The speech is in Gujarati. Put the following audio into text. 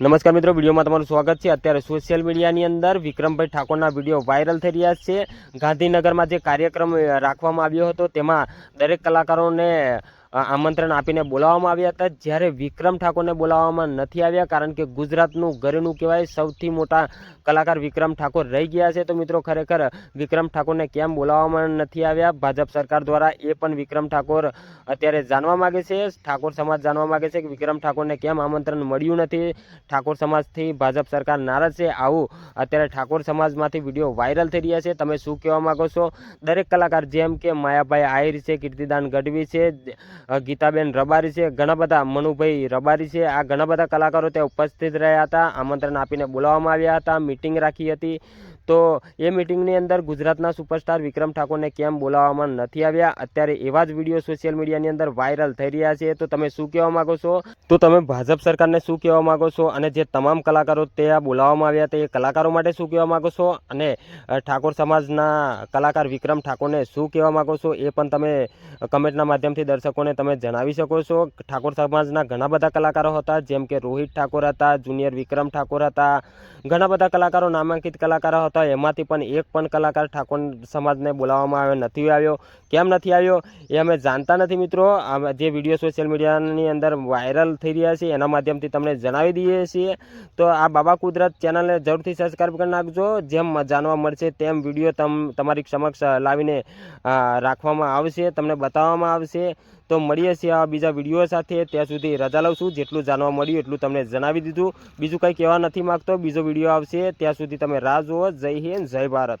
નમસ્કાર મિત્રો, વિડીયોમાં તમારું સ્વાગત છે. અત્યારે સોશિયલ મીડિયાની અંદર વિક્રમભાઈ ઠાકોરના વીડિયો વાયરલ થઈ રહ્યા છે. ગાંધીનગરમાં જે કાર્યક્રમ રાખવામાં આવ્યો હતો, તેમાં દરેક કલાકારોને આમંત્રણ આપીને બોલાવવામાં આવ્યા હતા. જ્યારે વિક્રમ ઠાકોરને બોલાવવામાં નથી આવ્યા, કારણ કે ગુજરાતનું, ઘરેનું કહેવાય, સૌથી મોટા કલાકાર વિક્રમ ઠાકોર રહી ગયા છે. તો મિત્રો, ખરેખર વિક્રમ ઠાકોરને કેમ બોલાવવામાં નથી આવ્યા? ભાજપ સરકાર દ્વારા એ પણ વિક્રમ ઠાકોર અત્યારે જાણવા માગે છે. ઠાકોર સમાજ જાણવા માગે છે કે વિક્રમ ઠાકોરને કેમ આમંત્રણ મળ્યું નથી? ઠાકોર સમાજથી ભાજપ સરકાર નારાજ છે. આવું અત્યારે ઠાકોર સમાજમાંથી વીડિયો વાયરલ થઈ રહ્યા છે. તમે શું કહેવા માગો છો? દરેક કલાકાર જેમ કે માયાભાઈ આહિર છે, કીર્તિદાન ગઢવી છે ગીતાબેન રબારી છે, ઘણા બધા, મનુભાઈ રબારી છે, આ ઘણા બધા કલાકારો ત્યાં ઉપસ્થિત રહ્યા હતા, આમંત્રણ આપીને બોલાવવામાં આવ્યા હતા, મિટિંગ રાખી હતી. તો એ મિટિંગની અંદર ગુજરાતના સુપરસ્ટાર વિક્રમ ઠાકોરને કેમ બોલાવવામાં નથી આવ્યા? અત્યારે એવા જ વીડિયો સોશિયલ મીડિયાની અંદર વાયરલ થઈ રહ્યા છે. તો તમે શું કહેવા માગો છો? તો તમે ભાજપ સરકારને શું કહેવા માગો છો? અને જે તમામ કલાકારો ત્યાં બોલાવવામાં આવ્યા હતા, એ કલાકારો માટે શું કહેવા માગો છો? અને ઠાકોર સમાજના કલાકાર વિક્રમ ઠાકોરને શું કહેવા માગો છો? એ પણ તમે કમેન્ટના માધ્યમથી દર્શકોને તમે જણાવી શકો છો, ઠાકોર સમાજના ઘણા બધા કલાકારો હતા, જેમ કે રોહિત ઠાકોર હતા, જુનિયર વિક્રમ ઠાકોર હતા, ઘણા બધા કલાકારો, નામાંકિત કલાકારો હતા, એમાંથી પણ એક પણ કલાકાર ઠાકોર સમાજને બોલાવવામાં આવ્યો, નથી આવ્યો. કેમ નથી આવ્યો? એ અમે જાણતા નથી મિત્રો. જે વીડિયો સોશિયલ મીડિયાની અંદર વાયરલ થઈ રહ્યા છે, એના માધ્યમથી તમને જણાવી દઈએ છીએ. તો આ બાબા કુદરત ચેનલને જરૂરથી સબસ્ક્રાઈબ કરી નાખજો. જેમ જાણવા મળશે તેમ વીડિયો તમ, તમારી સમક્ષ લાવીને રાખવામાં આવશે, તમને બતાવવામાં આવશે. તો મળીએ છીએ આ બીજા વીડિયો સાથે. ત્યાં સુધી રજા લઉં છું. જેટલું જાણવા મળ્યું એટલું તમને જણાવી દીધું. બીજું કંઈ કહેવા નથી માગતો. બીજો વીડિયો આવશે. ત્યાં સુધી તમે રાહ જુઓ. જય હિન્દ. જય ભારત.